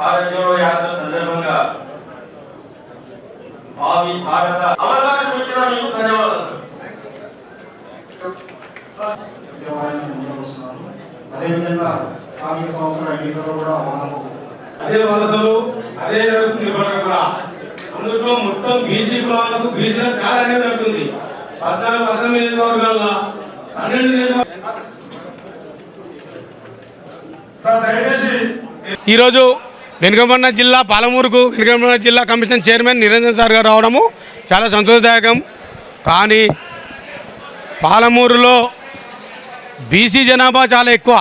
భారత్ జోడో యాత్ర సందర్భంగా భావి భారత అవకాశం ఇచ్చిన మీకు ధన్యవాదాలు సార్ దేవాలయం ముందుకొస్తున్నారు. అదేవిధంగా స్థానిక సంస్థల ఎన్నికలు కూడా మనకు అదే వలసలు అదే జరుగుతుంది ఇప్పటికి కూడా. అందులో మొత్తం బీసీ కులాలకు బీసీలకు చాలా అన్యాయం జరుగుతుంది పద్నాలుగు అసెంబ్లీ నియోజకవర్గాల్లో పన్నెండు నియోజకవర్గాలు సార్ దయచేసి ఈరోజు వెనుకబడిన జిల్లా పాలమూరుకు వెనుకబడిన జిల్లా కమిషన్ చైర్మన్ నిరంజన్ సార్ గారు రావడము చాలా సంతోషదాయకం. కానీ పాలమూరులో బీసీ జనాభా చాలా ఎక్కువ.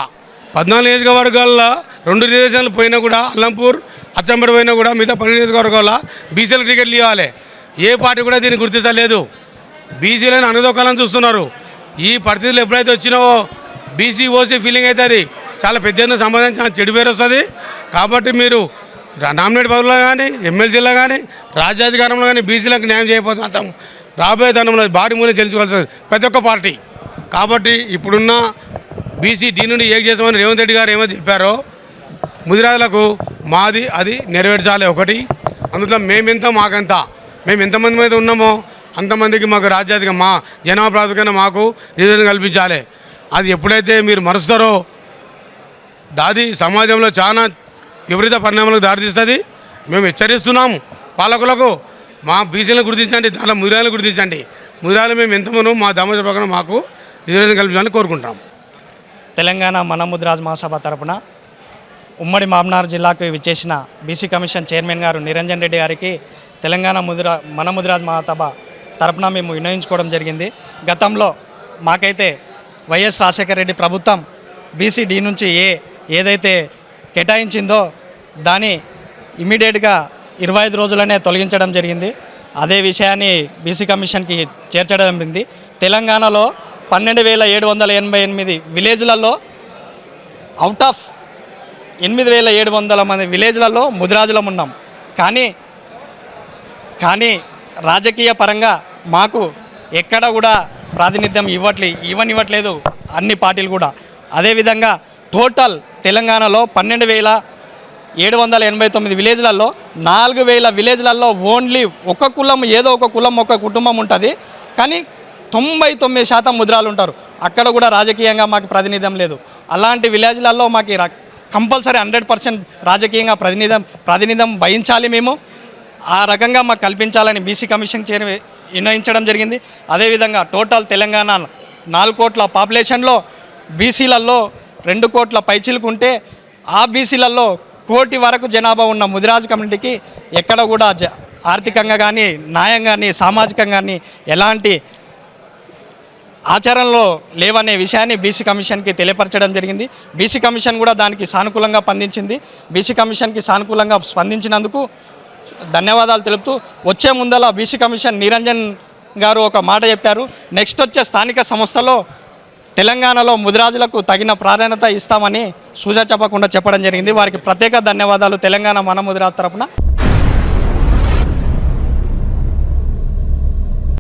పద్నాలుగు నియోజకవర్గాల్లో రెండు నియోజకవర్గాలు పోయినా కూడా అల్లంపూర్ అచ్చంపేట పోయినా కూడా మిగతా పన్నెండు నియోజకవర్గాల్లో బీసీలకు టికెట్లు ఇవ్వాలి. ఏ పార్టీ కూడా దీన్ని గుర్తించలేదు. బీసీలను అనుదొక్కాలని చూస్తున్నారు. ఈ పరిస్థితులు ఎప్పుడైతే వచ్చినావో బీసీ ఓసీ ఫీలింగ్ అవుతుంది. చాలా పెద్ద ఎత్తున సంబంధించి చెడు పేరు వస్తుంది. కాబట్టి మీరు నామినేట్ పదవుల్లో కానీ ఎమ్మెల్సీలో కానీ రాజ్యాధికారంలో కానీ బీసీలకు న్యాయం చేయబోతాం రాబోయే తనంలో భారీ మూల్యం చెల్లించుకోవాల్సి ప్రతి ఒక్క పార్టీ. కాబట్టి ఇప్పుడున్న బీసీ డీ నుండి ఏం చేసామని రేవంత్ రెడ్డి గారు ఏమో చెప్పారో ముదిరాజులకు మాది అది నెరవేర్చాలి ఒకటి. అందులో మేమెంత మాకెంత? మేము ఎంతమంది మీద ఉన్నామో అంతమందికి మాకు రాజ్యాధిక మా జనాభా ప్రాతిపదికన మాకు రిజర్వేషన్ కల్పించాలి. అది ఎప్పుడైతే మీరు మరుస్తారో దాది సమాజంలో చాలా విపరీత పరిణామాలకు దారితీస్తుంది. మేము హెచ్చరిస్తున్నాము పాలకులకు మా బీసీలను గుర్తించండి దానిలో ముదిరాలను గుర్తించండి. ముదిరాలు మేము ఎంతమంది మా దామోదర ప్రకారం మాకు రిజర్వేషన్ కల్పించాలని కోరుకుంటాం తెలంగాణ మన ముద్రాజ్ మహాసభ తరపున ఉమ్మడి మామనార్ జిల్లాకు విచ్చేసిన బీసీ కమిషన్ చైర్మన్ గారు నిరంజన్ రెడ్డి గారికి తెలంగాణ ముదిరా మన ముద్రాజ్ మహాసభ తరపున మేము వినియోగించుకోవడం జరిగింది. గతంలో మాకైతే వైఎస్ రాజశేఖర రెడ్డి ప్రభుత్వం బీసీ డి నుంచి ఏ ఏదైతే కేటాయించిందో దాన్ని ఇమీడియట్గా ఇరవై ఐదు రోజులనే తొలగించడం జరిగింది. అదే విషయాన్ని బీసీ కమిషన్కి చేర్చడం జరిగింది. తెలంగాణలో పన్నెండు వేల ఏడు వందల ఎనభై ఎనిమిది విలేజ్లలో అవుట్ ఆఫ్ ఎనిమిది వేల ఏడు వందల మంది విలేజ్లలో ముదిరాజులం ఉన్నాం. కానీ కానీ రాజకీయ పరంగా మాకు ఎక్కడ కూడా ప్రాతినిధ్యం ఇవ్వట్లే ఇవ్వనివ్వట్లేదు అన్ని పార్టీలు కూడా. అదేవిధంగా టోటల్ తెలంగాణలో పన్నెండు వేల ఏడు వందల ఎనభై తొమ్మిది విలేజ్లలో నాలుగు వేల విలేజ్లలో ఓన్లీ ఒక కులం ఏదో ఒక కులం ఒక కుటుంబం ఉంటుంది. కానీ తొంభై తొమ్మిది శాతం ముద్రాలు ఉంటారు. అక్కడ కూడా రాజకీయంగా మాకు ప్రాతినిధ్యం లేదు. అలాంటి విలేజ్లలో మాకు ర- కంపల్సరీ హండ్రెడ్ పర్సెంట్ రాజకీయంగా ప్రతినిధం ప్రాతినిధ్యం వహించాలి మేము. ఆ రకంగా మాకు కల్పించాలని బీసీ కమిషన్ చేరి నిర్ణయించడం జరిగింది. అదేవిధంగా టోటల్ తెలంగాణ నాలుగు కోట్ల పాపులేషన్లో బీసీలలో రెండు కోట్ల పైచిలుకుంటే ఆ బీసీలలో కోటి వరకు జనాభా ఉన్న ముదిరాజు కమ్యూనిటీకి ఎక్కడ కూడా జ ఆర్థికంగా కానీ న్యాయం కానీ సామాజికంగా కానీ ఎలాంటి ఆచరణలో లేవనే విషయాన్ని బీసీ కమిషన్కి తెలియపరచడం జరిగింది. బీసీ కమిషన్ కూడా దానికి సానుకూలంగా స్పందించింది. బీసీ కమిషన్కి సానుకూలంగా స్పందించినందుకు ధన్యవాదాలు తెలుపుతూ వచ్చే ముందల బీసీ కమిషన్ నిరంజన్ గారు ఒక మాట చెప్పారు. నెక్స్ట్ వచ్చే స్థానిక సంస్థలో తెలంగాణలో ముదిరాజులకు తగిన ప్రాధాన్యత ఇస్తామని సూచన చెప్పకుండా చెప్పడం జరిగింది. వారికి ప్రత్యేక ధన్యవాదాలు. తెలంగాణ మన ముదిరాజు తరపున.